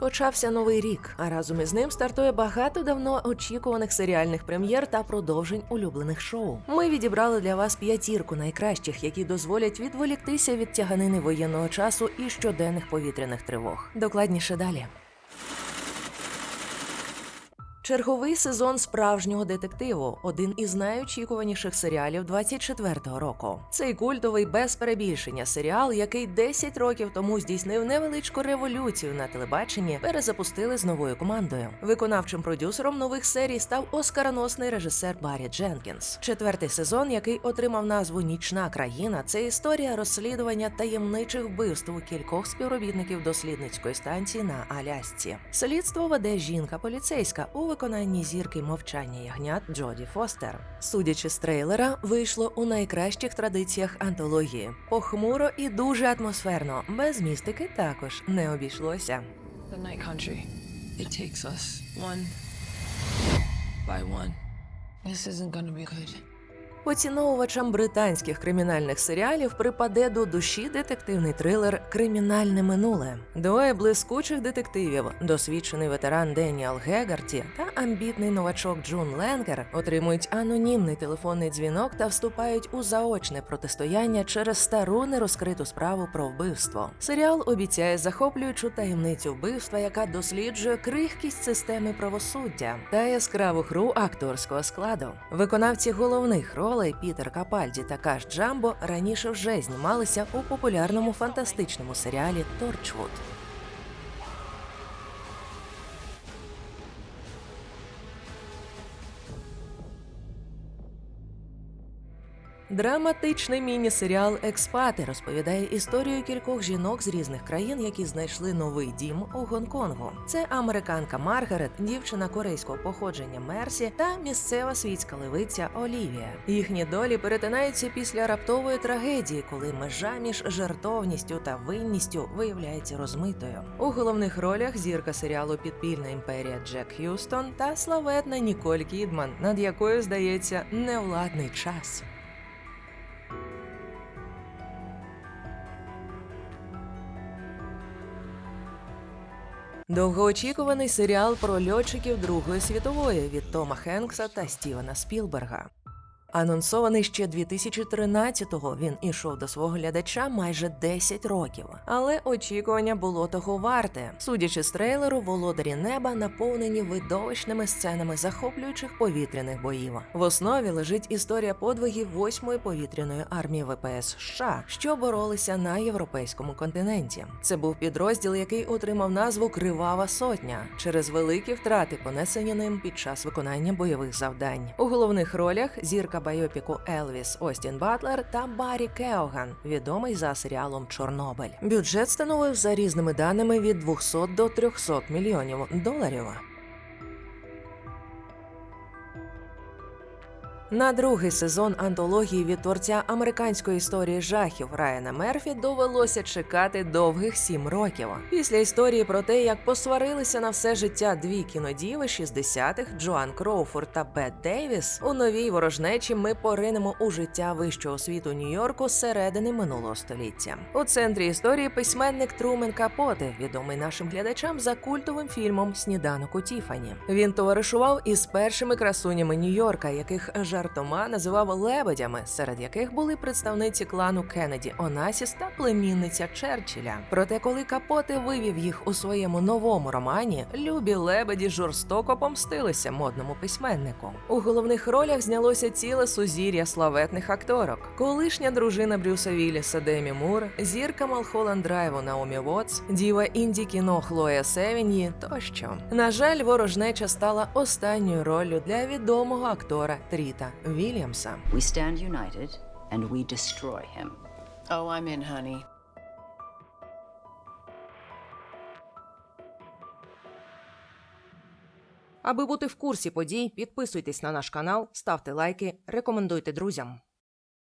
Почався новий рік, а разом із ним стартує багато давно очікуваних серіальних прем'єр та продовжень улюблених шоу. Ми відібрали для вас п'ятірку найкращих, які дозволять відволіктися від тяганини воєнного часу і щоденних повітряних тривог. Докладніше далі. Черговий сезон справжнього детективу один із найочікуваніших серіалів 24-го року. Цей культовий без перебільшення серіал, який 10 років тому здійснив невеличку революцію на телебаченні, перезапустили з новою командою. Виконавчим продюсером нових серій став оскароносний режисер Баррі Дженкінс. Четвертий сезон, який отримав назву Нічна країна, це історія розслідування таємничих вбивств у кількох співробітників дослідницької станції на Алясці. Слідство веде жінка поліцейська у виконанні зірки мовчання ягнят Джоді Фостер. Судячи з трейлера, вийшло у найкращих традиціях антології. Похмуро і дуже атмосферно, без містики також не обійшлося. The night country. It takes us one by one. This isn't gonna be good. Поціновувачам британських кримінальних серіалів припаде до душі детективний трилер Кримінальне минуле. Двоє блискучих детективів, досвідчений ветеран Деніал Гегарті та амбітний новачок Джун Ленгер отримують анонімний телефонний дзвінок та вступають у заочне протистояння через стару нерозкриту справу про вбивство. Серіал обіцяє захоплюючу таємницю вбивства, яка досліджує крихкість системи правосуддя та яскраву гру акторського складу. Виконавці головних ролей Пітер Капальді та Каш Джамбо раніше вже знімалися у популярному фантастичному серіалі Торчвуд. Драматичний міні-серіал Експати розповідає історію кількох жінок з різних країн, які знайшли новий дім у Гонконгу. Це американка Маргарет, дівчина корейського походження Мерсі та місцева світська левиця Олівія. Їхні долі перетинаються після раптової трагедії, коли межа між жертовністю та винністю виявляється розмитою. У головних ролях зірка серіалу Підпільна імперія Джек Х'юстон та славетна Ніколь Кідман, над якою здається невладний час. Довгоочікуваний серіал про льотчиків Другої світової від Тома Хенкса та Стівена Спілберга. Анонсований ще 2013-го, він ішов до свого глядача майже 10 років. Але очікування було того варте. Судячи з трейлеру, володарі неба наповнені видовищними сценами захоплюючих повітряних боїв. В основі лежить історія подвигів 8-ї повітряної армії ВПС США, що боролися на європейському континенті. Це був підрозділ, який отримав назву Кривава Сотня через великі втрати, понесені ним під час виконання бойових завдань. У головних ролях зірка байопіку Елвіс Остін Батлер та Баррі Кеоган, відомий за серіалом Чорнобиль. Бюджет становив за різними даними від 200 до 300 мільйонів доларів. На другий сезон антології від творця американської історії жахів Райана Мерфі довелося чекати довгих сім років. Після історії про те, як посварилися на все життя дві кінодіви 60-х Джоан Кроуфорд та Бет Дейвіс, у новій ворожнечі ми поринемо у життя вищого світу Нью-Йорку середини минулого століття. У центрі історії письменник Трумен Капоте, відомий нашим глядачам за культовим фільмом Сніданок у Тіфані. Він товаришував із першими красунями Нью-Йорка, яких жартома називав лебедями, серед яких були представниці клану Кеннеді Онасіс та племінниця Черчилля. Проте, коли Капоте вивів їх у своєму новому романі, любі лебеді жорстоко помстилися модному письменнику. У головних ролях знялося ціле сузір'я славетних акторок. Колишня дружина Брюса Вілліса Демі Мур, зірка Малхолланд Драйву Наомі Вотс, діва інді кіно Хлоя Севіньї тощо. На жаль, ворожнеча стала останньою роллю для відомого актора Тріта Вільямса. We stand united and we destroy him. Oh, I'm in, honey. Аби бути в курсі подій, підписуйтесь на наш канал, ставте лайки, рекомендуйте друзям.